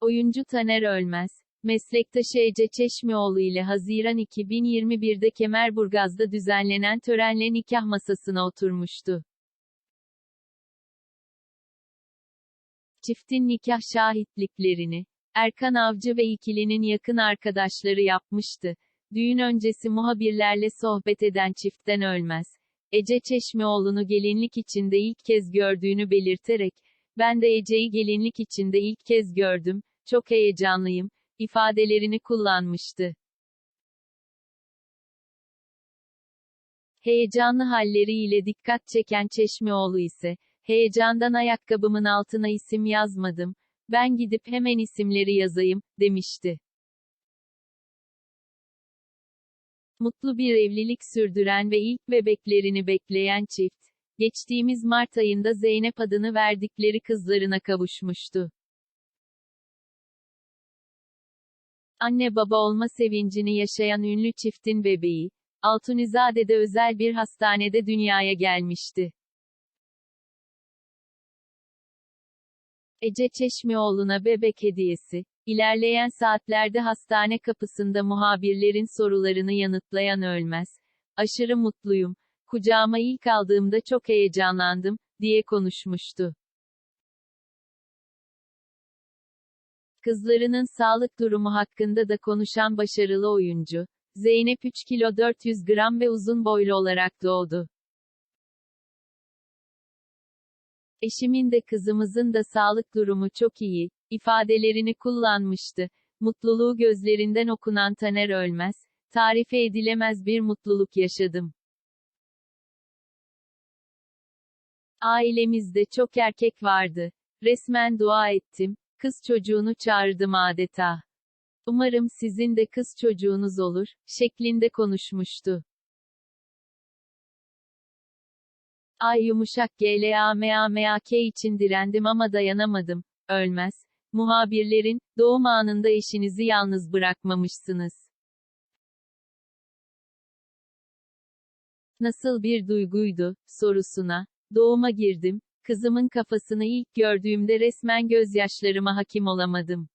Oyuncu Taner Ölmez, meslektaşı Ece Çeşmioğlu ile Haziran 2021'de Kemerburgaz'da düzenlenen törenle nikah masasına oturmuştu. Çiftin nikah şahitliklerini, Erkan Avcı ve ikilinin yakın arkadaşları yapmıştı. Düğün öncesi muhabirlerle sohbet eden çiftten ölmez. Ece Çeşmioğlu'nu gelinlik içinde ilk kez gördüğünü belirterek, ben de Ece'yi gelinlik içinde ilk kez gördüm, çok heyecanlıyım, ifadelerini kullanmıştı. Heyecanlı halleriyle dikkat çeken Çeşmioğlu ise, heyecandan ayakkabımın altına isim yazmadım, ben gidip hemen isimleri yazayım, demişti. Mutlu bir evlilik sürdüren ve ilk bebeklerini bekleyen çift, geçtiğimiz Mart ayında Zeynep adını verdikleri kızlarına kavuşmuştu. Anne baba olma sevincini yaşayan ünlü çiftin bebeği, Altunizade'de özel bir hastanede dünyaya gelmişti. Ece Çeşmioğlu'na bebek hediyesi, ilerleyen saatlerde hastane kapısında muhabirlerin sorularını yanıtlayan Ölmez, aşırı mutluyum, kucağıma ilk aldığımda çok heyecanlandım, diye konuşmuştu. Kızlarının sağlık durumu hakkında da konuşan başarılı oyuncu, Zeynep 3 kilo 400 gram ve uzun boylu olarak doğdu. Eşimin de kızımızın da sağlık durumu çok iyi, ifadelerini kullanmıştı. Mutluluğu gözlerinden okunan Taner Ölmez, tarife edilemez bir mutluluk yaşadım. Ailemizde çok erkek vardı. Resmen dua ettim, kız çocuğunu çağırdım adeta. Umarım sizin de kız çocuğunuz olur, şeklinde konuşmuştu. Ay yumuşak GLAMAMAK için direndim ama dayanamadım. Ölmez. Muhabirlerin, doğum anında eşinizi yalnız bırakmamışsınız. Nasıl bir duyguydu, sorusuna, doğuma girdim, kızımın kafasını ilk gördüğümde resmen gözyaşlarıma hakim olamadım.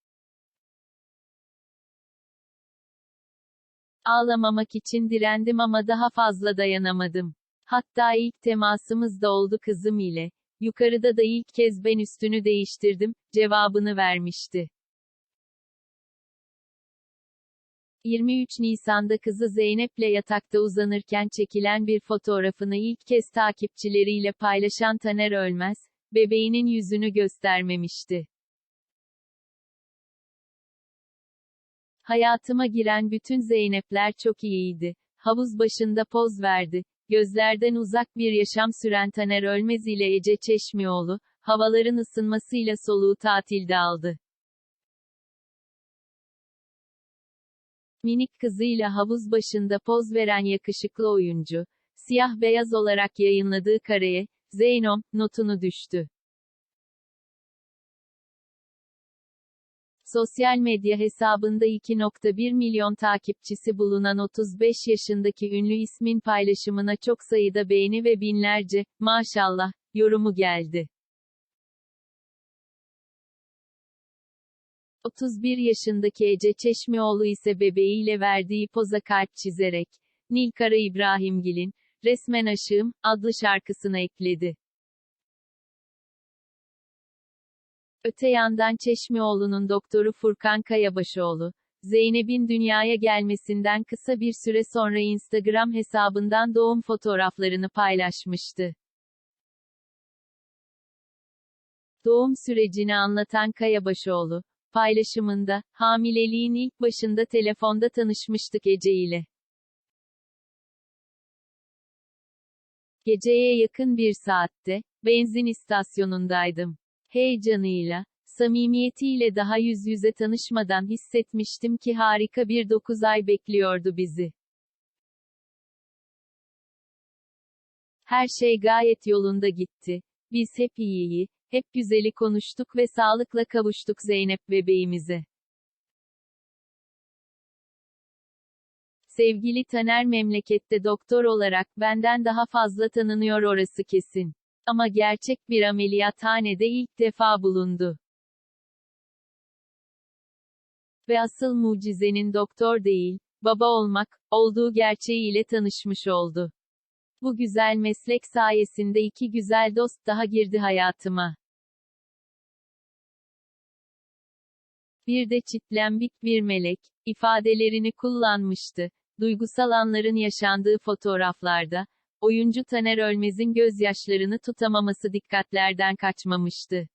Ağlamamak için direndim ama daha fazla dayanamadım. Hatta ilk temasımız da oldu kızım ile. Yukarıda da ilk kez ben üstünü değiştirdim, cevabını vermişti. 23 Nisan'da kızı Zeynep'le yatakta uzanırken çekilen bir fotoğrafını ilk kez takipçileriyle paylaşan Taner Ölmez, bebeğinin yüzünü göstermemişti. Hayatıma giren bütün Zeynep'ler çok iyiydi. Havuz başında poz verdi. Gözlerden uzak bir yaşam süren Taner Ölmez ile Ece Çeşmioğlu, havaların ısınmasıyla soluğu tatilde aldı. Minik kızıyla havuz başında poz veren yakışıklı oyuncu, siyah beyaz olarak yayınladığı kareye, Zeynom, notunu düştü. Sosyal medya hesabında 2.1 milyon takipçisi bulunan 35 yaşındaki ünlü ismin paylaşımına çok sayıda beğeni ve binlerce, maşallah, yorumu geldi. 31 yaşındaki Ece Çeşmioğlu ise bebeğiyle verdiği poza kalp çizerek, Nilkara İbrahimgil'in, Resmen Aşığım, adlı şarkısına ekledi. Öte yandan Çeşmioğlu'nun doktoru Furkan Kayabaşoğlu, Zeynep'in dünyaya gelmesinden kısa bir süre sonra Instagram hesabından doğum fotoğraflarını paylaşmıştı. Doğum sürecini anlatan Kayabaşoğlu, paylaşımında, hamileliğin ilk başında telefonda tanışmıştık Ece ile. Geceye yakın bir saatte, benzin istasyonundaydım. Heyecanıyla, samimiyetiyle daha yüz yüze tanışmadan hissetmiştim ki harika bir 9 ay bekliyordu bizi. Her şey gayet yolunda gitti. Biz hep iyiyi, hep güzeli konuştuk ve sağlıkla kavuştuk Zeynep bebeğimize. Sevgili Taner memlekette doktor olarak benden daha fazla tanınıyor orası kesin. Ama gerçek bir ameliyathanede ilk defa bulundu. Ve asıl mucizenin doktor değil, baba olmak, olduğu gerçeğiyle tanışmış oldu. Bu güzel meslek sayesinde iki güzel dost daha girdi hayatıma. Bir de çitlembik bir melek, ifadelerini kullanmıştı. Duygusal anların yaşandığı fotoğraflarda, oyuncu Taner Ölmez'in gözyaşlarını tutamaması dikkatlerden kaçmamıştı.